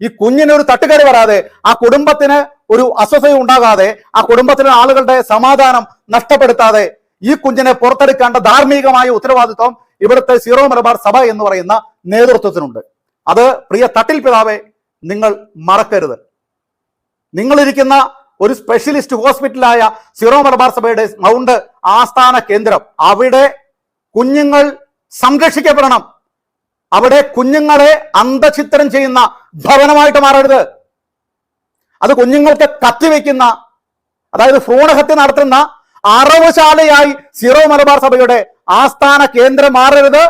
ഈ കുഞ്ഞിന് ഒരു തട്ടുകേട് വരാതെ ആ കുടുംബത്തിന് ഒരു അസ്വസ്ഥത ഉണ്ടാകാതെ ആ കുടുംബത്തിലെ ആളുകളുടെ സമാധാനം നഷ്ടപ്പെടുത്താതെ ഈ കുഞ്ഞിനെ പുറത്തെടുക്കേണ്ട ധാർമ്മികമായ ഉത്തരവാദിത്വം ഇവിടുത്തെ സീറോ മലബാർ സഭ എന്ന് പറയുന്ന നേതൃത്വത്തിനുണ്ട്. അത് പ്രിയ തട്ടിൽ പിതാവെ നിങ്ങൾ മറക്കരുത്. നിങ്ങളിരിക്കുന്ന ഒരു സ്പെഷ്യലിസ്റ്റ് ഹോസ്പിറ്റലായ സീറോ മലബാർ സഭയുടെ മൗണ്ട് ആസ്ഥാന കേന്ദ്രം അവിടെ കുഞ്ഞുങ്ങൾ സംരക്ഷിക്കപ്പെടണം. അവിടെ കുഞ്ഞുങ്ങളെ അന്ധചിത്രം ചെയ്യുന്ന ഭവനമായിട്ട് മാറരുത്. അത് കുഞ്ഞുങ്ങൾക്ക് കത്തിവെക്കുന്ന അതായത് ഭ്രൂണഹത്യ നടത്തുന്ന അറവുശാലയായി സിറോ മലബാർ സഭയുടെ ആസ്ഥാന കേന്ദ്രം മാറരുത്.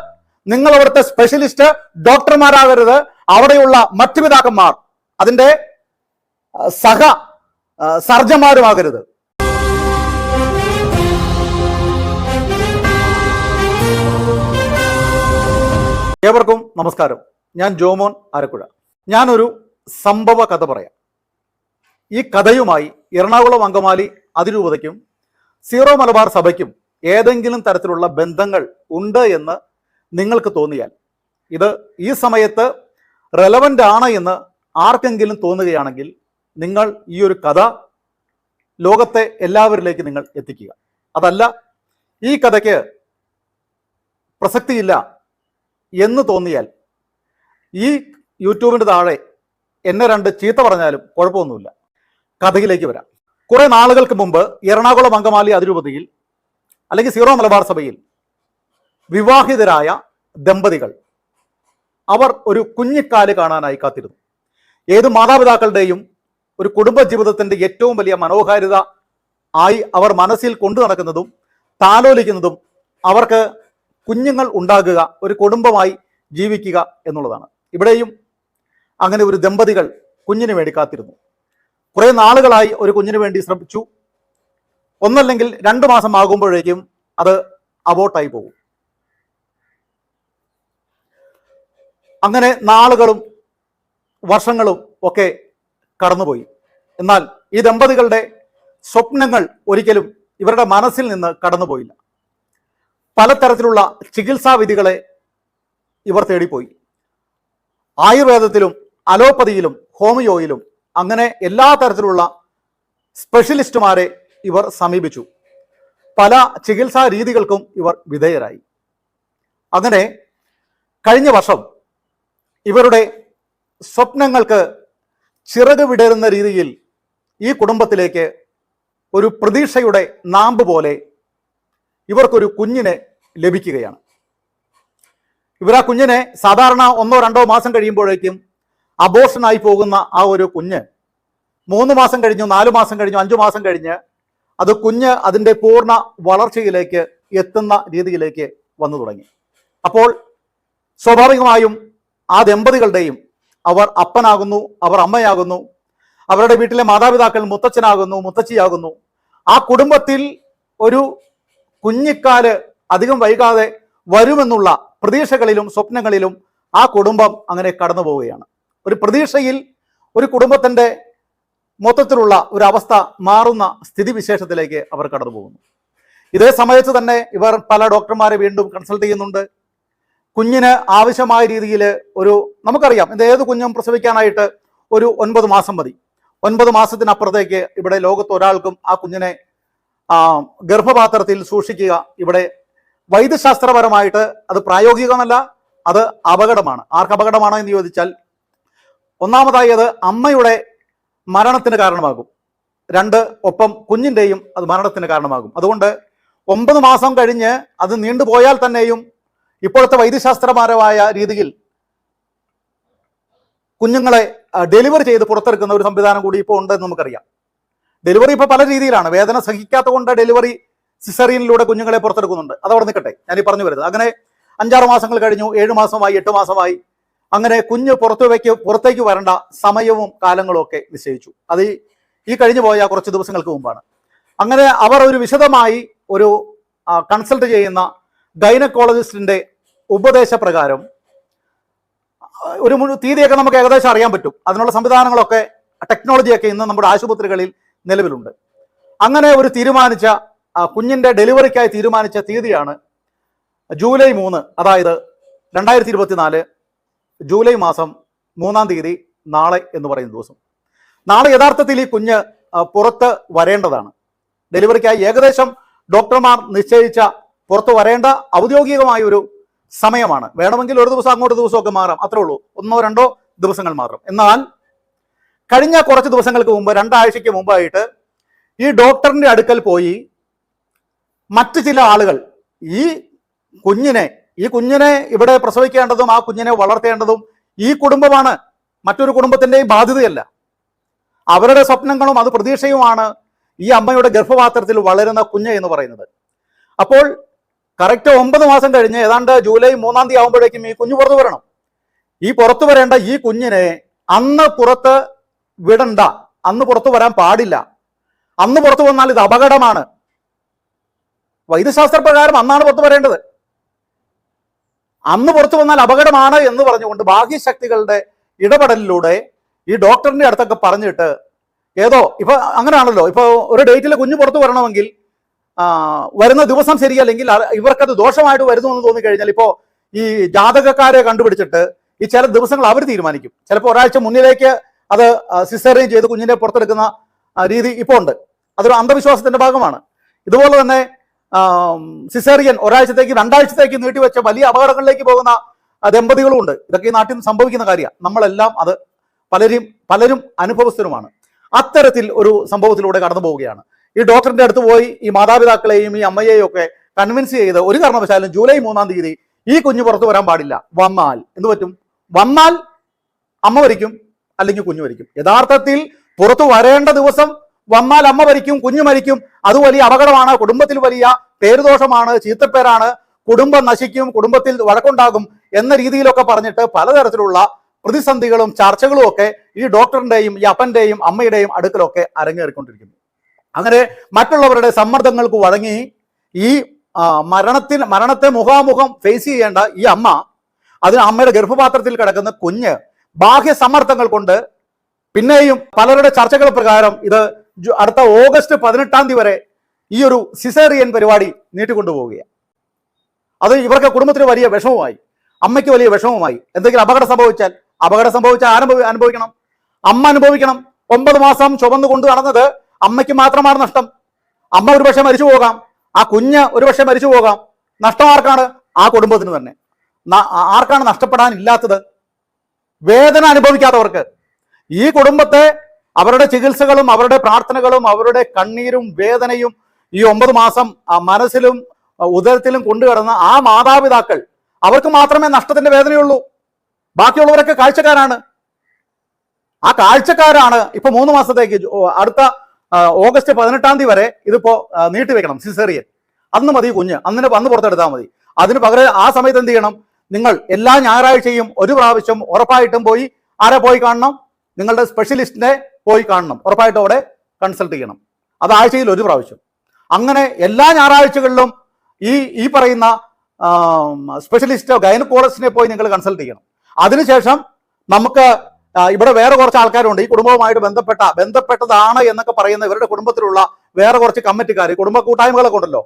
നിങ്ങൾ അവിടുത്തെ സ്പെഷ്യലിസ്റ്റ് ഡോക്ടർമാരാകരുത്. അവിടെയുള്ള മറ്റു പിതാക്കന്മാർ അതിന്റെ സഹ സർജന്മാരുമാകരുത്. ഏവർക്കും നമസ്കാരം. ഞാൻ ജോമോൻ ആരക്കുഴ. ഞാനൊരു സംഭവ കഥ പറയാം. ഈ കഥയുമായി എറണാകുളം അങ്കമാലി അതിരൂപതയ്ക്കും സീറോ മലബാർ സഭയ്ക്കും ഏതെങ്കിലും തരത്തിലുള്ള ബന്ധങ്ങൾ ഉണ്ട് എന്ന് നിങ്ങൾക്ക് തോന്നിയാൽ ഇത് ഈ സമയത്ത് റെലവന്റ് ആണ് എന്ന് ആർക്കെങ്കിലും തോന്നുകയാണെങ്കിൽ നിങ്ങൾ ഈ ഒരു കഥ ലോകത്തെ എല്ലാവരിലേക്ക് നിങ്ങൾ എത്തിക്കുക. അതല്ല ഈ കഥയ്ക്ക് പ്രസക്തിയില്ല എന്ന് തോന്നിയാൽ ഈ യൂട്യൂബിന്റെ താഴെ എന്നെ രണ്ട് ചീത്ത പറഞ്ഞാലും കുഴപ്പമൊന്നുമില്ല. കഥയിലേക്ക് വരാം. കുറെ നാളുകൾക്ക് മുമ്പ് എറണാകുളം അങ്കമാലി അതിരൂപതയിൽ അല്ലെങ്കിൽ സീറോ മലബാർ സഭയിൽ വിവാഹിതരായ ദമ്പതികൾ അവർ ഒരു കുഞ്ഞിക്കാൽ കാണാനായി കാത്തിരുന്നു. ഏത് മാതാപിതാക്കളുടെയും ഒരു കുടുംബ ജീവിതത്തിന്റെ ഏറ്റവും വലിയ മനോഹാരിത ആയി അവർ മനസ്സിൽ കൊണ്ടു നടക്കുന്നതും താലോലിക്കുന്നതും അവർക്ക് കുഞ്ഞുങ്ങൾ ഉണ്ടാകുക ഒരു കുടുംബമായി ജീവിക്കുക എന്നുള്ളതാണ്. ഇവിടെയും അങ്ങനെ ഒരു ദമ്പതികൾ കുഞ്ഞിന് വേണ്ടി കാത്തിരുന്നു. കുറെ നാളുകളായി ഒരു കുഞ്ഞിന് വേണ്ടി ശ്രമിച്ചു. ഒന്നല്ലെങ്കിൽ രണ്ടു മാസം ആകുമ്പോഴേക്കും അത് അബോട്ടായി പോകും. അങ്ങനെ നാളുകളും വർഷങ്ങളും ഒക്കെ കടന്നുപോയി. എന്നാൽ ഈ ദമ്പതികളുടെ സ്വപ്നങ്ങൾ ഒരിക്കലും ഇവരുടെ മനസ്സിൽ നിന്ന് കടന്നുപോയില്ല. പലതരത്തിലുള്ള ചികിത്സാ വിധികളെ ഇവർ തേടിപ്പോയി. ആയുർവേദത്തിലും അലോപ്പതിയിലും ഹോമിയോയിലും അങ്ങനെ എല്ലാ തരത്തിലുള്ള സ്പെഷ്യലിസ്റ്റുമാരെ ഇവർ സമീപിച്ചു. പല ചികിത്സാ രീതികൾക്കും ഇവർ വിധേയരായി. അങ്ങനെ കഴിഞ്ഞ വർഷം ഇവരുടെ സ്വപ്നങ്ങൾക്ക് ചിറക് വിടരുന്ന രീതിയിൽ ഈ കുടുംബത്തിലേക്ക് ഒരു പ്രതീക്ഷയുടെ നാമ്പ് പോലെ ഇവർക്കൊരു കുഞ്ഞിനെ ലഭിക്കുകയാണ്. ഇവർ ആ കുഞ്ഞിനെ സാധാരണ ഒന്നോ രണ്ടോ മാസം കഴിയുമ്പോഴേക്കും അബോഷനായി പോകുന്ന ആ ഒരു കുഞ്ഞ് മൂന്ന് മാസം കഴിഞ്ഞു നാല് മാസം കഴിഞ്ഞു അഞ്ചു മാസം കഴിഞ്ഞ് അത് കുഞ്ഞ് അതിന്റെ പൂർണ വളർച്ചയിലേക്ക് എത്തുന്ന രീതിയിലേക്ക് വന്നു തുടങ്ങി. അപ്പോൾ സ്വാഭാവികമായും ആ ദമ്പതികളുടെയും അവർ അപ്പനാകുന്നു അവർ അമ്മയാകുന്നു അവരുടെ വീട്ടിലെ മാതാപിതാക്കൾ മുത്തച്ഛനാകുന്നു മുത്തച്ഛിയാകുന്നു ആ കുടുംബത്തിൽ ഒരു കുഞ്ഞിക്കാൽ അധികം വൈകാതെ വരുമെന്നുള്ള പ്രതീക്ഷകളിലും സ്വപ്നങ്ങളിലും ആ കുടുംബം അങ്ങനെ കടന്നു പോവുകയാണ്. ഒരു പ്രതീക്ഷയിൽ ഒരു കുടുംബത്തിന്റെ മൊത്തത്തിലുള്ള ഒരു അവസ്ഥ മാറുന്ന സ്ഥിതിവിശേഷത്തിലേക്ക് അവർ കടന്നു പോകുന്നു. ഇതേ സമയത്ത് തന്നെ ഇവർ പല ഡോക്ടർമാരെ വീണ്ടും കൺസൾട്ട് ചെയ്യുന്നുണ്ട്. കുഞ്ഞിന് ആവശ്യമായ രീതിയിൽ ഒരു നമുക്കറിയാം ഇത് ഏത് കുഞ്ഞും പ്രസവിക്കാനായിട്ട് ഒരു ഒൻപത് മാസം മതി. ഒൻപത് മാസത്തിനപ്പുറത്തേക്ക് ഇവിടെ ലോകത്ത് ഒരാൾക്കും ആ കുഞ്ഞിനെ ഗർഭപാത്രത്തിൽ സൂക്ഷിക്കുക ഇവിടെ വൈദ്യശാസ്ത്രപരമായിട്ട് അത് പ്രായോഗികമല്ല അത് അപകടമാണ്. ആർക്ക് അപകടമാണ് എന്ന് ചോദിച്ചാൽ ഒന്നാമതായി അത് അമ്മയുടെ മരണത്തിന് കാരണമാകും. രണ്ട് ഒപ്പം കുഞ്ഞിന്റെയും അത് മരണത്തിന് കാരണമാകും. അതുകൊണ്ട് ഒമ്പത് മാസം കഴിഞ്ഞ് അത് നീണ്ടുപോയാൽ തന്നെയും ഇപ്പോഴത്തെ വൈദ്യശാസ്ത്രപരമായ രീതിയിൽ കുഞ്ഞുങ്ങളെ ഡെലിവറി ചെയ്ത് പുറത്തെടുക്കുന്ന ഒരു സംവിധാനം കൂടി ഇപ്പോൾ ഉണ്ടെന്ന് നമുക്കറിയാം. ഡെലിവറി ഇപ്പോൾ പല രീതിയിലാണ്. വേദന സഹിക്കാത്ത കൊണ്ട് ഡെലിവറി സിസറിയനിലൂടെ കുഞ്ഞുങ്ങളെ പുറത്തെടുക്കുന്നുണ്ട്. അത് അവിടെ നിൽക്കട്ടെ. ഞാൻ ഈ പറഞ്ഞു വരുന്നത്. അങ്ങനെ അഞ്ചാറ് മാസങ്ങൾ കഴിഞ്ഞു ഏഴ് മാസമായി എട്ട് മാസമായി. അങ്ങനെ കുഞ്ഞ് പുറത്തുവയ്ക്ക് പുറത്തേക്ക് വരേണ്ട സമയവും കാലങ്ങളും ഒക്കെ നിശ്ചയിച്ചു. അത് ഈ- കഴിഞ്ഞു പോയ കുറച്ച് ദിവസങ്ങൾക്ക് മുമ്പാണ്. അങ്ങനെ അവർ ഒരു വിശദമായി ഒരു കൺസൾട്ട് ചെയ്യുന്ന ഗൈനക്കോളജിസ്റ്റിന്റെ ഉപദേശപ്രകാരം ഒരു തീയതിയൊക്കെ നമുക്ക് ഏകദേശം അറിയാൻ പറ്റും. അതിനുള്ള സംവിധാനങ്ങളൊക്കെ ടെക്നോളജിയൊക്കെ ഇന്ന് നമ്മുടെ ആശുപത്രികളിൽ നിലവിലുണ്ട്. അങ്ങനെ ഒരു തീരുമാനിച്ച കുഞ്ഞിന്റെ ഡെലിവറിക്കായി തീരുമാനിച്ച തീയതിയാണ് ജൂലൈ മൂന്ന് അതായത് രണ്ടായിരത്തി ഇരുപത്തിനാല് ജൂലൈ മാസം മൂന്നാം തീയതി നാളെ എന്ന് പറയുന്ന ദിവസം. നാളെ യഥാർത്ഥത്തിൽ ഈ കുഞ്ഞ് പുറത്ത് വരേണ്ടതാണ്. ഡെലിവറിക്കായി ഏകദേശം ഡോക്ടർമാർ നിശ്ചയിച്ച പുറത്ത് വരേണ്ട ഔദ്യോഗികമായ ഒരു സമയമാണ്. വേണമെങ്കിൽ ഒരു ദിവസം അങ്ങോട്ട് ദിവസമൊക്കെ മാറാം അത്രേ ഉള്ളൂ. ഒന്നോ രണ്ടോ ദിവസങ്ങൾ മാത്രം. എന്നാൽ കഴിഞ്ഞ കുറച്ച് ദിവസങ്ങൾക്ക് മുമ്പ് രണ്ടാഴ്ചയ്ക്ക് മുമ്പായിട്ട് ഈ ഡോക്ടറിന്റെ അടുക്കൽ പോയി മറ്റു ചില ആളുകൾ ഈ കുഞ്ഞിനെ ഈ കുഞ്ഞിനെ ഇവിടെ പ്രസവിക്കേണ്ടതും ആ കുഞ്ഞിനെ വളർത്തേണ്ടതും ഈ കുടുംബമാണ് മറ്റൊരു കുടുംബത്തിന്റെയും ബാധ്യതയല്ല. അവരുടെ സ്വപ്നങ്ങളും അത് പ്രതീക്ഷയുമാണ് ഈ അമ്മയുടെ ഗർഭപാത്രത്തിൽ വളരുന്ന കുഞ്ഞ് എന്ന് പറയുന്നത്. അപ്പോൾ കറക്റ്റ് ഒമ്പത് മാസം കഴിഞ്ഞ് ഏതാണ്ട് ജൂലൈ മൂന്നാം തീയതി ആകുമ്പോഴേക്കും ഈ കുഞ്ഞ് പുറത്തു വരണം. ഈ പുറത്തു വരേണ്ട ഈ കുഞ്ഞിനെ അന്ന് പുറത്ത് വിടണ്ട. അന്ന് പുറത്തു വരാൻ പാടില്ല. അന്ന് പുറത്തു വന്നാൽ ഇത് അപകടമാണ്. വൈദ്യശാസ്ത്ര പ്രകാരം അന്നാണ് പുറത്തു വരേണ്ടത് അന്ന് പുറത്തു വന്നാൽ അപകടമാണ് എന്ന് പറഞ്ഞുകൊണ്ട് ബാഹ്യശക്തികളുടെ ഇടപെടലിലൂടെ ഈ ഡോക്ടറിന്റെ അടുത്തൊക്കെ പറഞ്ഞിട്ട് ഏതോ ഇപ്പൊ അങ്ങനെയാണല്ലോ ഇപ്പൊ ഒരു ഡേറ്റിൽ കുഞ്ഞു പുറത്തു വരണമെങ്കിൽ വരുന്ന ദിവസം ശരിയല്ലെങ്കിൽ ഇവർക്കത് ദോഷമായിട്ട് വരുന്നു എന്ന് തോന്നിക്കഴിഞ്ഞാൽ ഇപ്പോ ഈ ജാതകക്കാരെ കണ്ടുപിടിച്ചിട്ട് ഈ ചില ദിവസങ്ങൾ അവർ തീരുമാനിക്കും. ചിലപ്പോൾ ഒരാഴ്ച മുന്നിലേക്ക് അത് സിസേറിയൻ ചെയ്ത് കുഞ്ഞിനെ പുറത്തെടുക്കുന്ന രീതി ഇപ്പോൾ ഉണ്ട്. അതൊരു അന്ധവിശ്വാസത്തിന്റെ ഭാഗമാണ്. ഇതുപോലെ തന്നെ സിസേറിയൻ ഒരാഴ്ചത്തേക്ക് രണ്ടാഴ്ചത്തേക്ക് നീട്ടിവെച്ച വലിയ അപകടങ്ങളിലേക്ക് പോകുന്ന ആ, ദമ്പതികളും ഉണ്ട് ഇതൊക്കെ ഈ നാട്ടിൽ സംഭവിക്കുന്ന കാര്യമാണ്. നമ്മളെല്ലാം അത് പലരും പലരും അനുഭവസ്ഥരുമാണ്. അത്തരത്തിൽ ഒരു സംഭവത്തിലൂടെ കടന്നു പോവുകയാണ്. ഈ ഡോക്ടറിന്റെ അടുത്ത് പോയി ഈ മാതാപിതാക്കളെയും ഈ അമ്മയെയും ഒക്കെ കൺവിൻസ് ചെയ്ത് ഒരു കാരണവശാലും ജൂലൈ മൂന്നാം തീയതി ഈ കുഞ്ഞ് പുറത്തു വരാൻ പാടില്ല. വന്നാൽ എന്ത് പറ്റും? വന്നാൽ അമ്മ വരിക്കും അല്ലെങ്കിൽ കുഞ്ഞു വരിക്കും യഥാർത്ഥത്തിൽ പുറത്തു വരേണ്ട ദിവസം വന്നാൽ അമ്മ മരിക്കും കുഞ്ഞു മരിക്കും. അത് വലിയ അപകടമാണ്. കുടുംബത്തിൽ വലിയ പേരുദോഷമാണ് ചീത്തപ്പേരാണ്. കുടുംബം നശിക്കും കുടുംബത്തിൽ വഴക്കുണ്ടാകും എന്ന രീതിയിലൊക്കെ പറഞ്ഞിട്ട് പലതരത്തിലുള്ള പ്രതിസന്ധികളും ചർച്ചകളും ഒക്കെ ഈ ഡോക്ടറിന്റെയും ഈ അപ്പന്റെയും അമ്മയുടെയും അടുക്കലൊക്കെ അരങ്ങേറിക്കൊണ്ടിരിക്കുന്നു. അങ്ങനെ മറ്റുള്ളവരുടെ സമ്മർദ്ദങ്ങൾക്ക് വഴങ്ങി ഈ മരണത്തിന് മരണത്തെ മുഖാമുഖം ഫേസ് ചെയ്യേണ്ട ഈ അമ്മ അതിന് അമ്മയുടെ ഗർഭപാത്രത്തിൽ കിടക്കുന്ന കുഞ്ഞ് ബാഹ്യ സമ്മർദ്ദങ്ങൾ കൊണ്ട് പിന്നെയും പലരുടെ ചർച്ചകൾ പ്രകാരം ഇത് അടുത്ത ഓഗസ്റ്റ് പതിനെട്ടാം തീയതി വരെ ഈ ഒരു സിസേറിയൻ പരിപാടി നീട്ടിക്കൊണ്ടുപോവുകയാണ്. അത് ഇവർക്ക് കുടുംബത്തിന് വലിയ വിഷമമായി അമ്മയ്ക്ക് വലിയ വിഷമമായി എന്തെങ്കിലും അപകടം സംഭവിച്ചാൽ അപകടം സംഭവിച്ചാൽ ആരംഭം അനുഭവിക്കണം? അമ്മ അനുഭവിക്കണം. ഒമ്പത് മാസം ചുമന്നു കൊണ്ടു നടന്നത് അമ്മയ്ക്ക് മാത്രമാണ് നഷ്ടം. അമ്മ ഒരുപക്ഷെ മരിച്ചു പോകാം. ആ കുഞ്ഞ് ഒരുപക്ഷെ മരിച്ചു പോകാം. നഷ്ടം ആർക്കാണ്? ആ കുടുംബത്തിന് തന്നെ. ആർക്കാണ് നഷ്ടപ്പെടാനില്ലാത്തത്? വേദന അനുഭവിക്കാത്തവർക്ക്. ഈ കുടുംബത്തെ അവരുടെ ചികിത്സകളും അവരുടെ പ്രാർത്ഥനകളും അവരുടെ കണ്ണീരും വേദനയും ഈ ഒമ്പത് മാസം മനസ്സിലും ഉദരത്തിലും കൊണ്ടുകിടന്ന ആ മാതാപിതാക്കൾ അവർക്ക് മാത്രമേ നഷ്ടത്തിന്റെ വേദനയുള്ളൂ. ബാക്കിയുള്ളവരൊക്കെ കാഴ്ചക്കാരാണ്. ആ കാഴ്ചക്കാരാണ് ഇപ്പൊ മൂന്ന് മാസത്തേക്ക് അടുത്ത ഓഗസ്റ്റ് പതിനെട്ടാം തീയതി വരെ ഇതിപ്പോ നീട്ടിവെക്കണം സിസേറിയൻ. അന്ന് മതി കുഞ്ഞ് അന്നിന് അന്ന് പുറത്തെടുത്താൽ മതി. അതിന് പകരം ആ സമയത്ത് എന്ത് ചെയ്യണം? നിങ്ങൾ എല്ലാ ഞായറാഴ്ചയും ഒരു പ്രാവശ്യം ഉറപ്പായിട്ടും പോയി ആരെ പോയി കാണണം? നിങ്ങളുടെ സ്പെഷ്യലിസ്റ്റിനെ പോയി കാണണം. ഉറപ്പായിട്ടും അവിടെ കൺസൾട്ട് ചെയ്യണം. അത് ആഴ്ചയിൽ ഒരു പ്രാവശ്യം. അങ്ങനെ എല്ലാ ഞായറാഴ്ചകളിലും ഈ ഈ പറയുന്ന സ്പെഷ്യലിസ്റ്റോ ഗൈനക്കോളജിസ്റ്റിനെ പോയി നിങ്ങൾ കൺസൾട്ട് ചെയ്യണം. അതിനുശേഷം നമുക്ക് ഇവിടെ വേറെ കുറച്ച് ആൾക്കാരുണ്ട്. ഈ കുടുംബവുമായിട്ട് ബന്ധപ്പെട്ട ബന്ധപ്പെട്ടതാണ് എന്നൊക്കെ പറയുന്ന ഇവരുടെ കുടുംബത്തിലുള്ള വേറെ കുറച്ച് കമ്മിറ്റിക്കാർ കുടുംബ കൂട്ടായ്മകളൊക്കെ ഉണ്ടല്ലോ.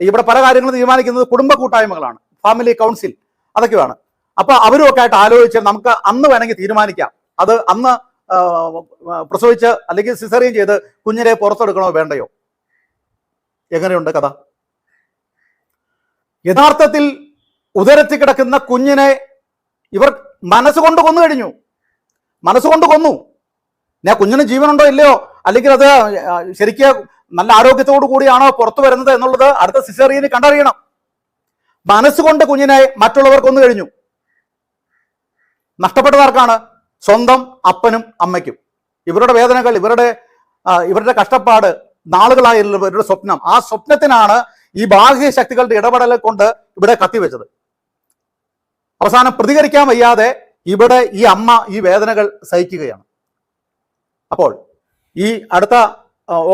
ഇവിടെ പല കാര്യങ്ങളും തീരുമാനിക്കുന്നത് കുടുംബ കൂട്ടായ്മകളാണ്. ഫാമിലി കൗൺസിൽ അതൊക്കെയാണ്. അപ്പൊ അവരുമൊക്കെ ആയിട്ട് ആലോചിച്ച് നമുക്ക് അന്ന് വേണമെങ്കിൽ തീരുമാനിക്കാം. അത് അന്ന് പ്രസവിച്ച് അല്ലെങ്കിൽ സിസറിയും ചെയ്ത് കുഞ്ഞിനെ പുറത്തെടുക്കണോ വേണ്ടയോ? എങ്ങനെയുണ്ട് കഥ? യഥാർത്ഥത്തിൽ ഉദരത്തിൽ കിടക്കുന്ന കുഞ്ഞിനെ ഇവർ മനസ്സുകൊണ്ട് കൊന്നു കഴിഞ്ഞു. മനസ്സുകൊണ്ട് കൊന്നു. ഞാൻ കുഞ്ഞിന് ജീവനുണ്ടോ ഇല്ലയോ? അല്ലെങ്കിൽ അത് ശരിക്ക് നല്ല ആരോഗ്യത്തോടു കൂടിയാണോ പുറത്തു വരുന്നത് എന്നുള്ളത് അടുത്ത സിസേറിയന് കണ്ടറിയണം. മനസ്സുകൊണ്ട് കുഞ്ഞിനെ മറ്റുള്ളവർ കൊന്നു കഴിഞ്ഞു. നഷ്ടപ്പെട്ടതാർക്കാണ്? സ്വന്തം അപ്പനും അമ്മയ്ക്കും. ഇവരുടെ വേദനകൾ ഇവരുടെ ഇവരുടെ കഷ്ടപ്പാട് നാളുകളായുള്ള ഇവരുടെ സ്വപ്നം. ആ സ്വപ്നത്തിനാണ് ഈ ബാഹ്യ ശക്തികളുടെ ഇടപെടൽ കൊണ്ട് ഇവിടെ കത്തിവെച്ചത്. അവസാനം പ്രതികരിക്കാൻ വയ്യാതെ ഇവിടെ ഈ അമ്മ ഈ വേദനകൾ സഹിക്കുകയാണ്. അപ്പോൾ ഈ അടുത്ത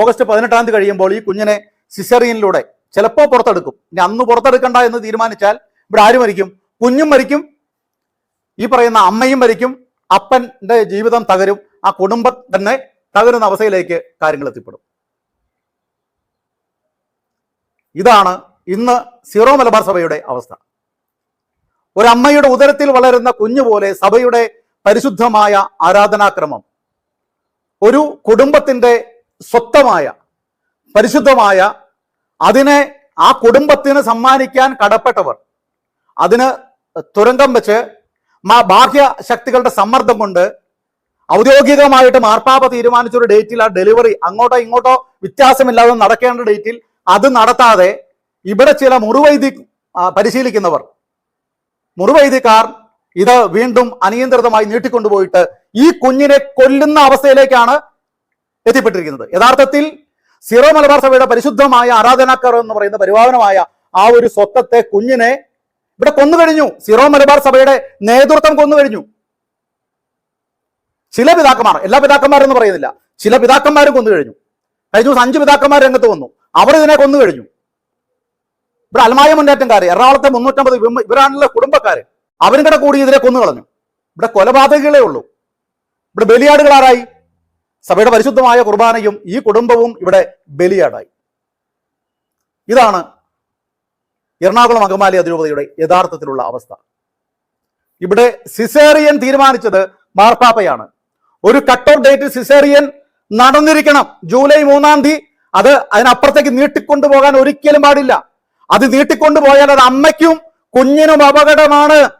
ഓഗസ്റ്റ് പതിനെട്ടാം തീയതി കഴിയുമ്പോൾ ഈ കുഞ്ഞിനെ സിസറിയനിലൂടെ ചിലപ്പോൾ പുറത്തെടുക്കും. ഇനി അന്ന് പുറത്തെടുക്കണ്ട എന്ന് തീരുമാനിച്ചാൽ ഇവിടെ ആര് മരിക്കും? കുഞ്ഞും മരിക്കും. ഈ പറയുന്ന അമ്മയും മരിക്കും. അപ്പന്റെ ജീവിതം തകരും ആ കുടുംബം തന്നെ തകരുന്ന അവസ്ഥയിലേക്ക് കാര്യങ്ങൾ എത്തിപ്പെടും. ഇതാണ് ഇന്ന് സീറോ മലബാർ സഭയുടെ അവസ്ഥ. ഒരു അമ്മയുടെ ഉദരത്തിൽ വളരുന്ന കുഞ്ഞു പോലെ സഭയുടെ പരിശുദ്ധമായ ആരാധനാക്രമം ഒരു കുടുംബത്തിന്റെ സ്വത്തമായ പരിശുദ്ധമായ അതിനെ ആ കുടുംബത്തിന് സമ്മാനിക്കാൻ കടപ്പെട്ടവർ അതിന് തുരങ്കം വെച്ച് ബാഹ്യ ശക്തികളുടെ സമ്മർദ്ദം കൊണ്ട് ഔദ്യോഗികമായിട്ട് മാർപ്പാപ്പ തീരുമാനിച്ച ഒരു ഡേറ്റിൽ ആ ഡെലിവറി അങ്ങോട്ടോ ഇങ്ങോട്ടോ വ്യത്യാസമില്ലാതെ നടക്കേണ്ട ഡേറ്റിൽ അത് നടത്താതെ ഇവിടെ ചില മുറിവൈദ്യ ആ, പരിശീലിക്കുന്നവർ മുറിവൈദ്യക്കാർ ഇത് വീണ്ടും അനിയന്ത്രിതമായി നീട്ടിക്കൊണ്ടുപോയിട്ട് ഈ കുഞ്ഞിനെ കൊല്ലുന്ന അവസ്ഥയിലേക്കാണ് എത്തിപ്പെട്ടിരിക്കുന്നത്. യഥാർത്ഥത്തിൽ സിറോ മലബാർ സഭയുടെ പരിശുദ്ധമായ ആരാധനാക്കാർ എന്ന് പറയുന്ന പരിപാവനമായ ആ ഒരു സ്വത്തത്തെ കുഞ്ഞിനെ ഇവിടെ കൊന്നു കഴിഞ്ഞു. സിറോ മലബാർ സഭയുടെ നേതൃത്വം കൊന്നു കഴിഞ്ഞു. ചില പിതാക്കന്മാർ എല്ലാ പിതാക്കന്മാരെന്ന് പറയുന്നില്ല. ചില പിതാക്കന്മാരും കൊന്നു കഴിഞ്ഞു. കഴിഞ്ഞ ദിവസം അഞ്ച് പിതാക്കന്മാർ രംഗത്ത് വന്നു. അവർ ഇതിനെ കൊന്നു കഴിഞ്ഞു. ഇവിടെ അൽമായ മുന്നേറ്റംകാർ എറണാകുളത്തെ മുന്നൂറ്റമ്പത് ഇവ- ഇവരാണല്ലോ കുടുംബക്കാർ അവരും കൂടെ കൂടി ഇതിനെ കൊന്നു കളഞ്ഞു. ഇവിടെ കൊലപാതകളേ ഉള്ളൂ. ഇവിടെ ബലിയാടുകൾ ആരായി സഭയുടെ പരിശുദ്ധമായ കുർബാനയും ഈ കുടുംബവും ഇവിടെ ബലിയാടായി. ഇതാണ് എറണാകുളം അങ്കമാലി അതിരൂപതയുടെ യഥാർത്ഥത്തിലുള്ള അവസ്ഥ. ഇവിടെ സിസേറിയൻ തീരുമാനിച്ചത് മാർപ്പാപ്പയാണ്. ഒരു കട്ട് ഓഫ് ഡേറ്റ് സിസേറിയൻ നടന്നിരിക്കണം. ജൂലൈ മൂന്നാം തീയതി. അത് അതിനപ്പുറത്തേക്ക് നീട്ടിക്കൊണ്ടുപോകാൻ ഒരിക്കലും പാടില്ല. അത് നീട്ടിക്കൊണ്ടുപോയാൽ അത് അമ്മയ്ക്കും കുഞ്ഞിനും അപകടമാണ്.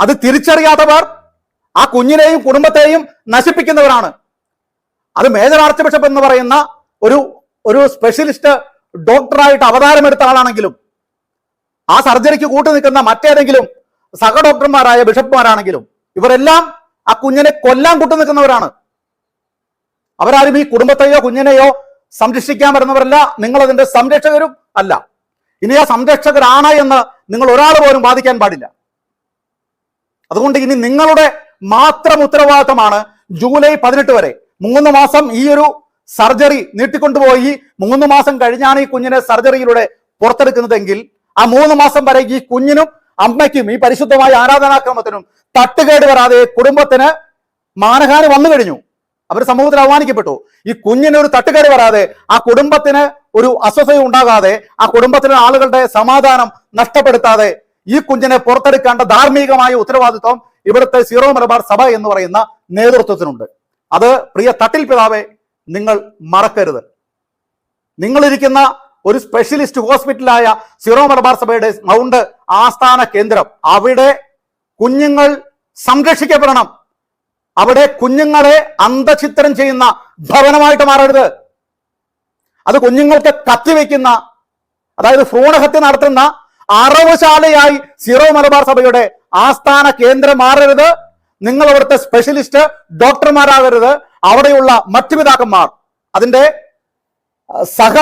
അത് തിരിച്ചറിയാത്തവർ ആ കുഞ്ഞിനെയും കുടുംബത്തെയും നശിപ്പിക്കുന്നവരാണ്. അത് മേജർ ആർച്ച് ബിഷപ്പ് എന്ന് പറയുന്ന ഒരു ഒരു സ്പെഷ്യലിസ്റ്റ് ഡോക്ടറായിട്ട് അവതാരമെടുത്ത ആളാണെങ്കിലും ആ സർജറിക്ക് കൂട്ടു നിൽക്കുന്ന മറ്റേതെങ്കിലും സഹ ഡോക്ടർമാരായ ബിഷപ്പ്മാരാണെങ്കിലും ഇവരെല്ലാം ആ കുഞ്ഞിനെ കൊല്ലാൻ കൂട്ടു നിൽക്കുന്നവരാണ്. അവരാരും ഈ കുടുംബത്തെയോ കുഞ്ഞിനെയോ സംരക്ഷിക്കാൻ വരുന്നവരല്ല. നിങ്ങൾ അതിന്റെ സംരക്ഷകരും അല്ല. ഇനി ആ സംരക്ഷകരാണ് എന്ന് നിങ്ങൾ ഒരാൾ പോലും ബാധിക്കാൻ പാടില്ല. അതുകൊണ്ട് ഇനി നിങ്ങളുടെ മാത്രം ഉത്തരവാദിത്തമാണ് ജൂലൈ പതിനെട്ട് വരെ. മൂന്ന് മാസം ഈ ഒരു സർജറി നീട്ടിക്കൊണ്ടുപോയി. മൂന്ന് മാസം കഴിഞ്ഞാണ് ഈ കുഞ്ഞിനെ സർജറിയിലൂടെ പുറത്തെടുക്കുന്നതെങ്കിൽ ആ മൂന്ന് മാസം വരെ ഈ കുഞ്ഞിനും അമ്മയ്ക്കും ഈ പരിശുദ്ധമായ ആരാധനാക്രമത്തിനും തട്ടുകേട് വരാതെ കുടുംബത്തിന് മാനഹാനി വന്നു കഴിഞ്ഞു. അവർ സമൂഹത്തിൽ അവമാനിക്കപ്പെട്ടു ഈ കുഞ്ഞിന് ഒരു തട്ടുകേട് വരാതെ ആ കുടുംബത്തിന് ഒരു അസ്വസ്ഥത ഉണ്ടാകാതെ ആ കുടുംബത്തിലെ ആളുകളുടെ സമാധാനം നഷ്ടപ്പെടുത്താതെ ഈ കുഞ്ഞിനെ പുറത്തെടുക്കേണ്ട ധാർമ്മികമായ ഉത്തരവാദിത്വം ഇവിടുത്തെ സീറോ മലബാർ സഭ എന്ന് പറയുന്ന നേതൃത്വത്തിനുണ്ട്. അത് പ്രിയ തട്ടിൽ പിതാവെ നിങ്ങൾ മറക്കരുത്. നിങ്ങളിരിക്കുന്ന ഒരു സ്പെഷ്യലിസ്റ്റ് ഹോസ്പിറ്റലായ സിറോ മലബാർ സഭയുടെ മൗണ്ട് ആസ്ഥാന കേന്ദ്രം. അവിടെ കുഞ്ഞുങ്ങൾ സംരക്ഷിക്കപ്പെടണം. അവിടെ കുഞ്ഞുങ്ങളെ അന്തചിത്രം ചെയ്യുന്ന ഭവനമായിട്ട് മാറരുത്. അത് കുഞ്ഞുങ്ങൾക്ക് കത്തിവെക്കുന്ന അതായത് ഭ്രൂണഹത്യ നടത്തുന്ന അറവുശാലയായി സിറോ മലബാർ സഭയുടെ ആസ്ഥാന കേന്ദ്രം മാറരുത്. നിങ്ങൾ അവിടുത്തെ സ്പെഷ്യലിസ്റ്റ് ഡോക്ടർമാരാകരുത് അവിടെയുള്ള മറ്റു പിതാക്കന്മാർ. അതിന്റെ സഹ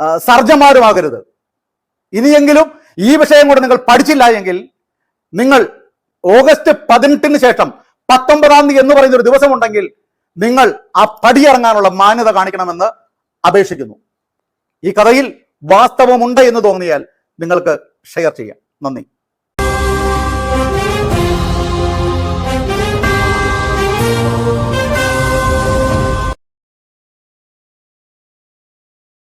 സർജന്മാരുമാകരുത്. ഇനിയെങ്കിലും ഈ വിഷയം കൂടെ നിങ്ങൾ പഠിച്ചില്ല എങ്കിൽ നിങ്ങൾ ഓഗസ്റ്റ് പതിനെട്ടിന് ശേഷം പത്തൊമ്പതാം തീയതി എന്ന് പറയുന്ന ഒരു ദിവസമുണ്ടെങ്കിൽ നിങ്ങൾ ആ പടിയിറങ്ങാനുള്ള മാന്യത കാണിക്കണമെന്ന് അപേക്ഷിക്കുന്നു. ഈ കഥയിൽ വാസ്തവമുണ്ട് എന്ന് തോന്നിയാൽ നിങ്ങൾക്ക് ഷെയർ ചെയ്യാം. നന്ദി.